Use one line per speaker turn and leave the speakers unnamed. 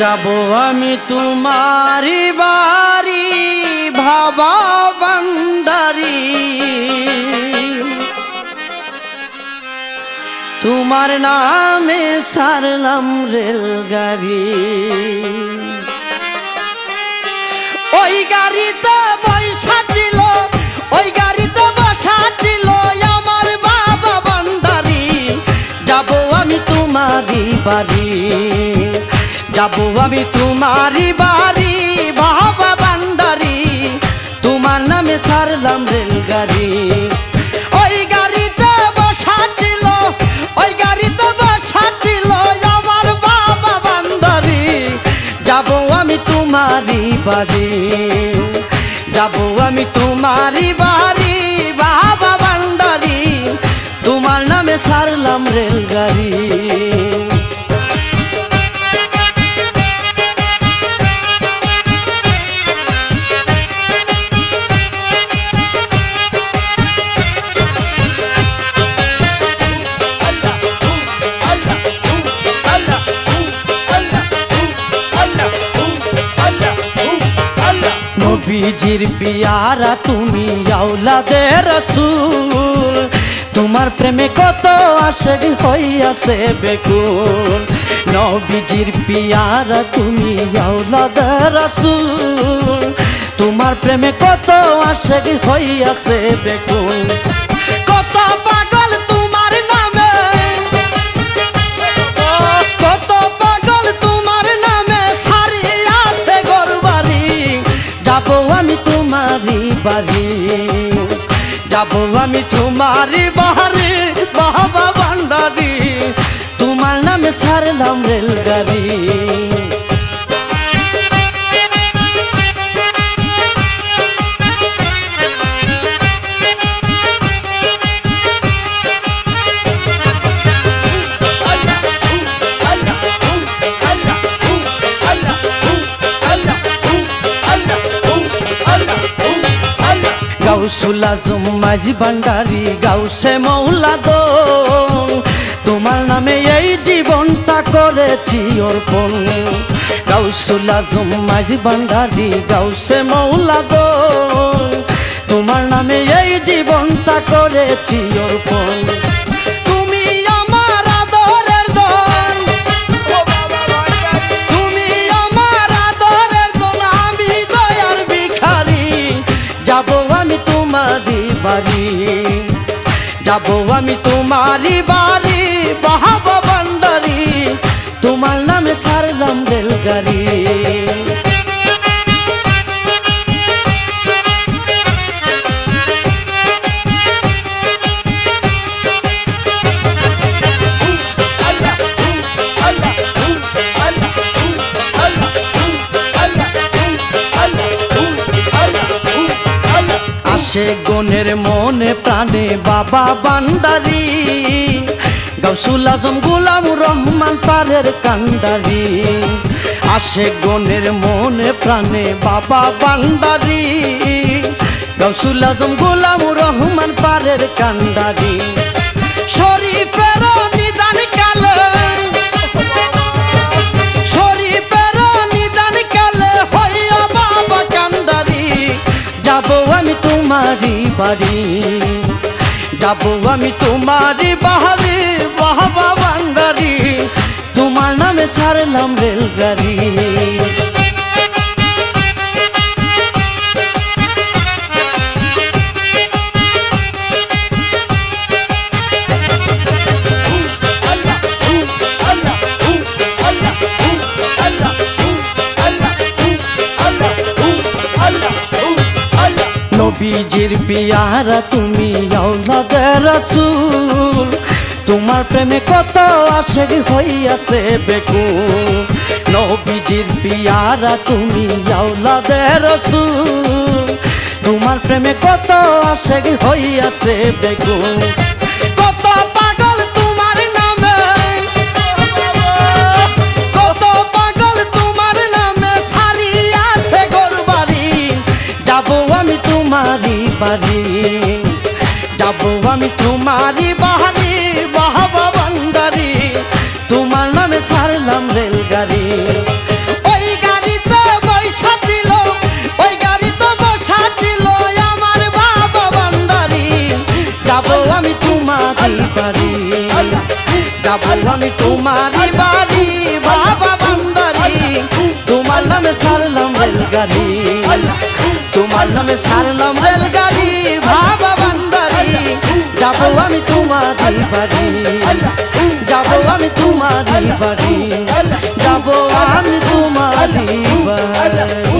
যাব আমি তোমারি বাড়ি ভাবা বান্ডারি তোমার নামে সারলাম রেলগাড়ি। ওই গাড়িতে বৈশা ছিল, ওই গাড়িতে বসা ছিল আমার বাবা বান্ডারি যাব আমি তোমারি বাড়ি। যাব আমি তোমারি বাড়ি, বাবা বান্ডারি তোমার নামে সারলাম রেলগাড়ি। ওই গাড়িতে ওই গাড়িতে বাবা যাব আমি তোমারি বাড়ি বাবা বান্ডারি তোমার নামে সারলাম রেলগাড়ি। নবীজির পিয়ারা, তুমি আউলাদে রসুল। তোমার প্রেমে কত আশেক হইয়াছে বেকুল। নবীজির পিয়ারা, তুমি আউলাদে রসুল। তোমার প্রেমে কত আশেক হইয়াছে বেকুল। তোমারি বাহারি বাবা ভান্ডারি। তোমার নামে সারলাম রেলগাড়ি। গাউসুল আজম মাঝি ভান্ডারি গাউসে মৌলাদ তোমার নামে এই জীবনটা করেছি অর্পণ। গাউসুল আজম মাঝি ভান্ডারি গাউসে মৌলাদ তোমার নামে এই জীবনটা করেছি অর্পণ। বাড়ি। যাব আমি তোমারি বাড়ি বাহাবা বান্ডারি তোমার নামে সারলাম রেলগাড়ি। আসে গনের প্রাণে বাবা বান্ডারি গৌসুল আজম গুলাম রহমান পারের কান্ডারি। আসে গনের মনে প্রাণে বাবা বান্ডারি গৌসুল আজম গুলাম রহমান পারের কান্ডারি। যাব আমি তোমারই বাহারে বাহাবা বান্ডারি তোমার নামে সারলাম রেলগাড়ি নবীজির পিয়ারা, তুমি আওলাদে রসুল। তোমার প্রেমে কত আশেক হইয়াছে বেকু নবীজির পিয়ারা, তুমি আওলাদে রসুল। তোমার প্রেমে কত আশেক হইয়াছে বেকুল যাব আমি তোমারই বাহারি বাহাবা বন্দারি তোমার নামে সারলাম রেলগাড়ি ওই ওই আমি তোমারই বাড়ি বাবা তোমার নামে সারলাম রেলগাড়ি তোমার নামে সারলাম রেলগাড়ি ভাব বান্দারি যাব আমি তোমাদের বাড়ি। যাব আমি তোমাদের বাড়ি। যাব আমি তোমাদের বাড়ি।